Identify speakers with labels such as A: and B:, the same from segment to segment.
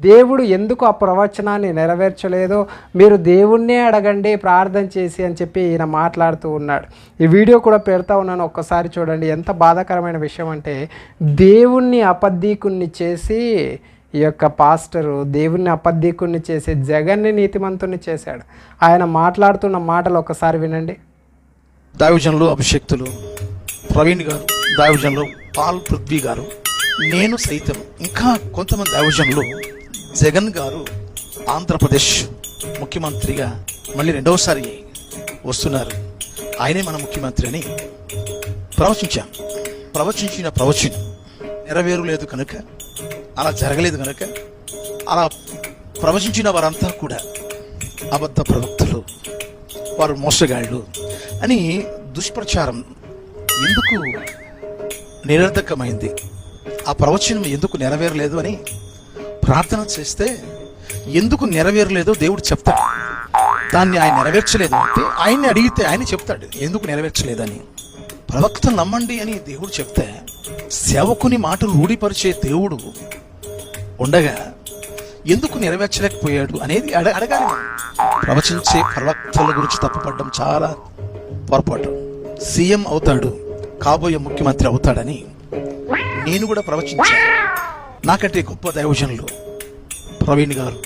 A: దేవుడు ఎందుకు ఆ ప్రవచనాన్ని నెరవేర్చలేదో మీరు దేవుణ్ణే అడగండి ప్రార్థన చేసి అని చెప్పి ఈయన మాట్లాడుతూ ఉన్నాడు. ఈ వీడియో కూడా పెడతా ఉన్నాను ఒక్కసారి చూడండి. ఎంత బాధాకరమైన విషయం అంటే దేవుణ్ణి అపద్దీకుణ్ణి చేసి ఈ యొక్క పాస్టరు దేవుణ్ణి అపద్దీకుణ్ణి చేసి జగన్ని నీతిమంతుణ్ణి చేశాడు. ఆయన మాట్లాడుతున్న మాటలు ఒకసారి వినండి.
B: దైవజనులు అభిషక్తులు ప్రవీణ్ గారు దైవజనులు పాల్ పృథ్వీ గారు నేను సైతం ఇంకా కొంతమంది దైవజనులు జగన్ గారు ఆంధ్రప్రదేశ్ ముఖ్యమంత్రిగా మళ్ళీ రెండవసారి వస్తున్నారు. ఆయనే మన ముఖ్యమంత్రి అని ప్రవచించాం. ప్రవచించిన ప్రవచనం నెరవేరలేదు కనుక అలా జరగలేదు కనుక అలా ప్రవచించిన వారంతా కూడా అబద్ధ ప్రవక్తలు వారు మోసగాళ్ళు అని దుష్ప్రచారం ఎందుకు నిరర్ధకమైంది ఆ ప్రవచనం ఎందుకు నెరవేరలేదు అని ప్రార్థన చేస్తే ఎందుకు నెరవేరలేదో దేవుడు చెప్తాడు. దాన్ని ఆయన నెరవేర్చలేదు అంటే ఆయన్ని అడిగితే ఆయన చెప్తాడు. ఎందుకు నెరవేర్చలేదని? ప్రవక్త నమ్మండి అని దేవుడు చెప్తే సేవకుని మాటలు రూఢిపరిచే దేవుడు ఉండగా ఎందుకు నెరవేర్చలేకపోయాడు అనేది అడ అడగాలి ప్రవచించే ప్రవక్తల గురించి తప్పుపడడం చాలా పొరపాటు. సీఎం అవుతాడు కాబోయే ముఖ్యమంత్రి అవుతాడని నేను కూడా ప్రవచించాను. నాకంటే గొప్ప దైవజనులు ప్రవీణ్ గారు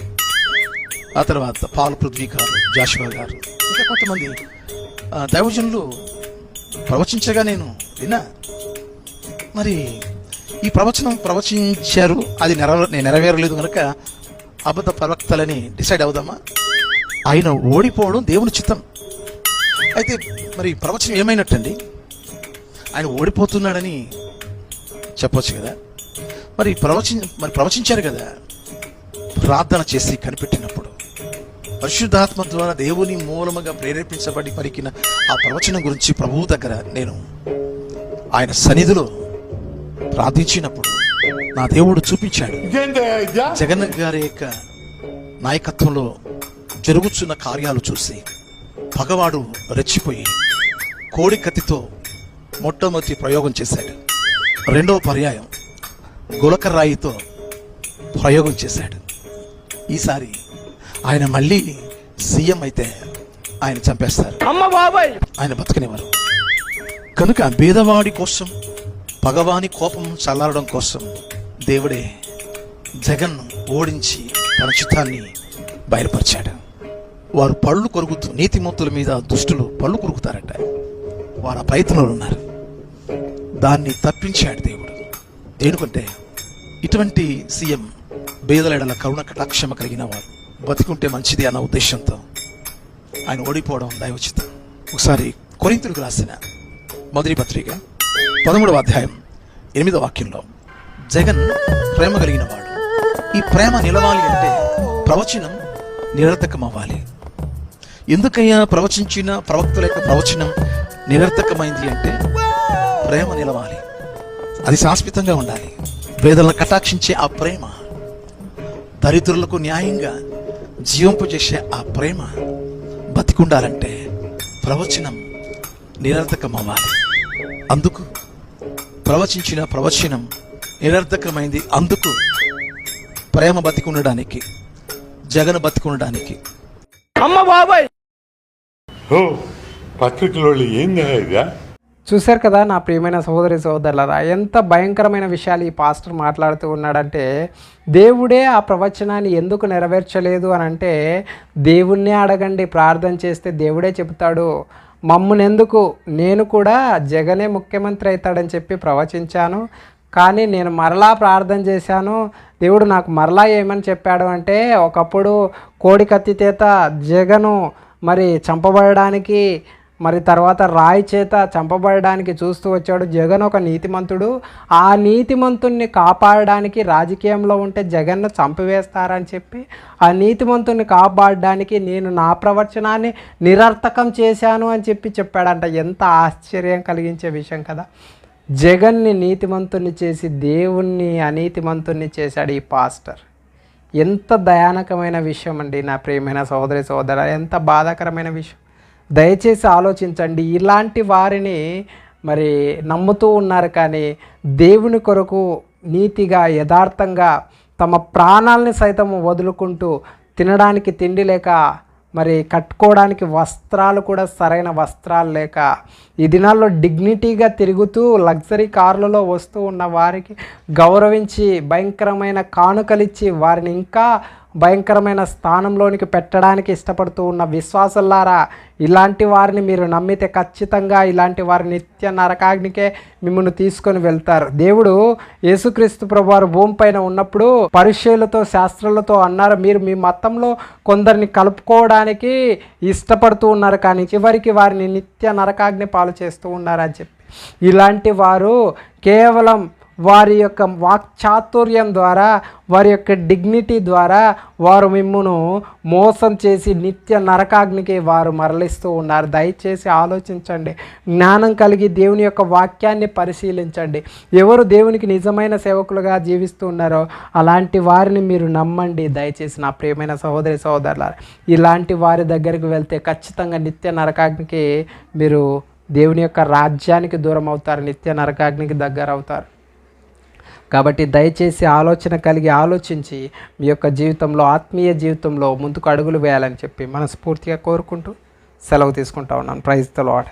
B: ఆ తర్వాత పాల్ పృథ్వీ గారు జాషువా గారు ఇంకా కొంతమంది దైవజనులు ప్రవచించగా నేను విన్నా. మరి ఈ ప్రవచనం ప్రవచించారు అది నెరవే నెరవేరలేదు కనుక అబద్ధ ప్రవక్తలని డిసైడ్ అవుదామా? ఆయన ఓడిపోవడం దేవుని చిత్తం. అయితే మరి ప్రవచనం ఏమైనట్టండి? ఆయన ఓడిపోతున్నాడని చెప్పొచ్చు కదా? మరి ప్రవచ మరి ప్రవచించారు కదా? ప్రార్థన చేసి కనిపెట్టినప్పుడు పరిశుద్ధాత్మ ద్వారా దేవుని మూలముగా ప్రేరేపించబడి పలికిన ఆ ప్రవచనం గురించి ప్రభువు దగ్గర నేను ఆయన సన్నిధిలో ప్రార్థించినప్పుడు నా దేవుడు చూపించాడు. జగన్ గారి యొక్క నాయకత్వంలో జరుగుతున్న కార్యాలు చూసి పగవాడు రెచ్చిపోయి కోడి కత్తితో మొట్టమొదటి ప్రయోగం చేశాడు. రెండవ పర్యాయం గులకరాయితో ప్రయోగం చేశాడు. ఈసారి ఆయన మళ్ళీ సీఎం అయితే ఆయన చంపేస్తారు. ఆయన బతకనివ్వరు. కనుక బీదవాడి కోసం పగవాని కోపం చల్లారడం కోసం దేవుడే జగన్ ఓడించి తన చిత్తాన్ని బయలుపరిచాడు. వారు పళ్ళు కొరుకుతూ నీతిమంతుల మీద దుష్టులు పళ్ళు కొరుకుతారట. వారు ఆ ప్రయత్నంలో ఉన్నారు. దాన్ని తప్పించాడు దేవుడు. ఎందుకంటే ఇటువంటి సీఎం బేదలెడల కరుణ కటాక్షమ కలిగిన వారు బతికుంటే మంచిది అన్న ఉద్దేశంతో ఆయన ఓడిపోవడం దైవచితం ఒకసారి కొరింతులకు రాసిన మొదటి పత్రిక పదమూడవ అధ్యాయం ఎనిమిదవ వాక్యంలో జగన్ ప్రేమ కలిగిన వాడు. ఈ ప్రేమ నిలవాలి అంటే ప్రవచనం నిరర్థకం అవ్వాలి ఎందుకయ్యా ప్రవచించిన ప్రవక్తల యొక్క ప్రవచనం నిరర్థకమైంది అంటే ప్రేమ నిలవాలి. అది శాశ్వతంగా ఉండాలి. వేదలను కటాక్షించే ఆ ప్రేమ దరిద్రులకు న్యాయంగా జీవింపజేసే ఆ ప్రేమ బతికుండాలంటే ప్రవచనం నిరర్థకం అవ్వాలి అందుకు ప్రవచించిన ప్రవచనం నిరర్థకమైంది. అందుకు ప్రేమ బతికుండడానికి జగన్ బతికుండడానికి.
C: ఓ పత్రికలో ఏందా ఇదా?
A: చూశారు కదా నా ప్రియమైన సహోదరి సహోదరులరా ఎంత భయంకరమైన విషయాలు ఈ పాస్టర్ మాట్లాడుతూ ఉన్నాడంటే దేవుడే ఆ ప్రవచనాన్ని ఎందుకు నెరవేర్చలేదు అని అంటే దేవుణ్ణే అడగండి ప్రార్థన చేస్తే దేవుడే చెబుతాడు. మమ్మునెందుకు నేను కూడా జగనే ముఖ్యమంత్రి అవుతాడని చెప్పి ప్రవచించాను. కానీ నేను మరలా ప్రార్థన చేశాను. దేవుడు నాకు మరలా ఏమని చెప్పాడు అంటే ఒకప్పుడు కోడి కత్తితేత జగను మరి చంపబడడానికి మరి తర్వాత రాయి చేత చంపబడడానికి చూస్తూ వచ్చాడు జగన్ ఒక నీతిమంతుడు. ఆ నీతిమంతుణ్ణి కాపాడడానికి రాజకీయంలో ఉంటే జగన్ను చంపివేస్తారని చెప్పి ఆ నీతిమంతుణ్ణి కాపాడడానికి నేను నా ప్రవచనాన్ని నిరర్థకం చేశాను అని చెప్పి చెప్పాడంట. ఎంత ఆశ్చర్యం కలిగించే విషయం కదా. జగన్ని నీతిమంతుణ్ణి చేసి దేవుణ్ణి అనీతిమంతుణ్ణి చేశాడు ఈ పాస్టర్. ఎంత దయానకమైన విషయం అండి నా ప్రియమైన సహోదరి సహోదర ఎంత బాధాకరమైన విషయం. దయచేసి ఆలోచించండి. ఇలాంటి వారిని మరి నమ్ముతూ ఉన్నారు కానీ దేవుని కొరకు నీతిగా యథార్థంగా తమ ప్రాణాలని సైతం వదులుకుంటూ తినడానికి తిండి లేక మరి కట్టుకోవడానికి వస్త్రాలు కూడా సరైన వస్త్రాలు లేక ఈ దినాల్లో డిగ్నిటీగా తిరుగుతూ లగ్జరీ కార్లలో వస్తూ ఉన్న వారికి గౌరవించి భయంకరమైన కానుకలిచ్చి వారిని ఇంకా భయంకరమైన స్థానంలోనికి పెట్టడానికి ఇష్టపడుతూ ఉన్న విశ్వాసులారా ఇలాంటి వారిని మీరు నమ్మితే ఖచ్చితంగా ఇలాంటి వారి నిత్య నరకాగ్నికే మిమ్మల్ని తీసుకొని వెళ్తారు. దేవుడు యేసుక్రీస్తు ప్రభువారు భూమిపైన ఉన్నప్పుడు పరిచయులతో శాస్త్రులతో అన్నారు మీరు మీ మతంలో కొందరిని కలుపుకోవడానికి ఇష్టపడుతూ ఉన్నారు కానీ చివరికి వారిని నిత్య నరకాగ్ని పాలు చేస్తూ ఉన్నారని చెప్పి. ఇలాంటి వారు కేవలం వారి యొక్క వాక్చాతుర్యం ద్వారా వారి యొక్క డిగ్నిటీ ద్వారా వారు మిమ్మును మోసం చేసి నిత్య నరకాగ్నికి వారు మరలిస్తూ ఉన్నారు. దయచేసి ఆలోచించండి. జ్ఞానం కలిగి దేవుని యొక్క వాక్యాన్ని పరిశీలించండి. ఎవరు దేవునికి నిజమైన సేవకులుగా జీవిస్తూ ఉన్నారో అలాంటి వారిని మీరు నమ్మండి. దయచేసి నా ప్రియమైన సహోదరి సహోదరులారా ఇలాంటి వారి దగ్గరికి వెళ్తే ఖచ్చితంగా నిత్య నరకాగ్నికి మీరు దేవుని యొక్క రాజ్యానికి దూరం అవుతారు నిత్య నరకాగ్నికి దగ్గర అవుతారు కాబట్టి దయచేసి ఆలోచన కలిగి ఆలోచించి మీ యొక్క జీవితంలో ఆత్మీయ జీవితంలో ముందుకు అడుగులు వేయాలని చెప్పి మనస్ఫూర్తిగా కోరుకుంటూ సెలవు తీసుకుంటా ఉన్నాను. Praise the lord